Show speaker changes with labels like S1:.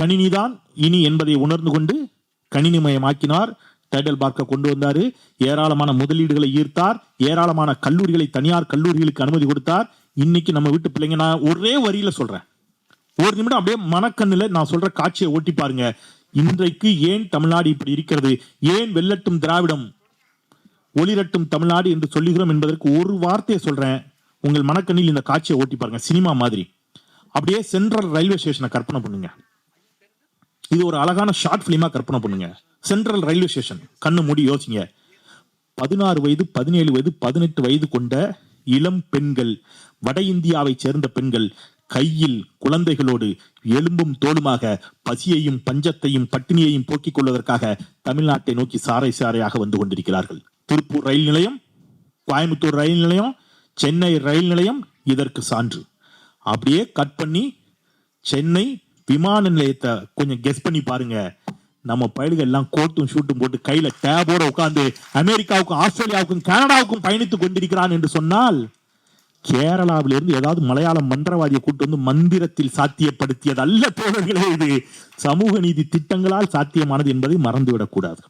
S1: கணினிதான் இனி என்பதை உணர்ந்து கொண்டு கணினிமயமாக்கினார். டைடல் பார்க்க கொண்டு வந்தார். ஏராளமான முதலீடுகளை ஈர்த்தார். ஏராளமான கல்லூரிகளை தனியார் கல்லூரிகளுக்கு அனுமதி கொடுத்தார். இன்னைக்கு நம்ம வீட்டு பிள்ளைங்க நான் ஒரே வரியில சொல்றேன். ஒரு நிமிடம் அப்படியே மனக்கண்ணில் நான் சொல்ற காட்சியை ஓட்டி பாருங்க. இன்றைக்கு ஏன் தமிழ்நாடு இப்படி இருக்கிறது? ஏன் வெள்ளட்டும் திராவிடம் ஒளிரட்டும் தமிழ்நாடு என்று சொல்லுகிறோம் என்பதற்கு ஒரு வார்த்தையை சொல்றேன். உங்கள் மனக்கண்ணில் இந்த காட்சியை ஓட்டி பாருங்க. சினிமா மாதிரி. அப்படியே சென்ட்ரல் ரயில்வே ஸ்டேஷனை கற்பனை பண்ணுங்க. இது ஒரு அழகான ஷார்ட் பிலிமா கற்பனை பண்ணுங்க. சென்ட்ரல் ரயில்வே ஸ்டேஷன் கண்ணு மூடி யோசிங்க. பதினாறு வயது பதினேழு வயது பதினெட்டு வயது கொண்ட இளம் பெண்கள் வட இந்தியாவைச் சேர்ந்த பெண்கள் கையில் குழந்தைகளோடு எலும்பும் தோலுமாக பசியையும் பஞ்சத்தையும் பட்டினியையும் போக்கிக் கொள்வதற்காக தமிழ்நாட்டை நோக்கி சாறை சாறையாக வந்து கொண்டிருக்கிறார்கள். திருப்பூர் ரயில் நிலையம் கோயம்புத்தூர் ரயில் நிலையம் சென்னை ரயில் நிலையம் இதற்கு சான்று. அப்படியே கட் பண்ணி சென்னை விமான நிலையத்தை கொஞ்சம் கெஸ் பண்ணி பாருங்க. நம்ம பயல்கள் எல்லாம் கோட்டும் ஷூட்டும் போட்டு கையில டேபோட உட்காந்து அமெரிக்காவுக்கும் ஆஸ்திரேலியாவுக்கும் கனடாவுக்கும் பயணித்துக் கொண்டிருக்கிறான் என்று சொன்னால் கேரளாவிலிருந்து ஏதாவது மலையாள மந்திரவாதியை கூட்டு வந்து மந்திரத்தில் சாத்தியப்படுத்தியது அல்ல தோழர்களே இது. சமூக நீதி திட்டங்களால் சாத்தியமானது என்பதை மறந்துவிடக்கூடாது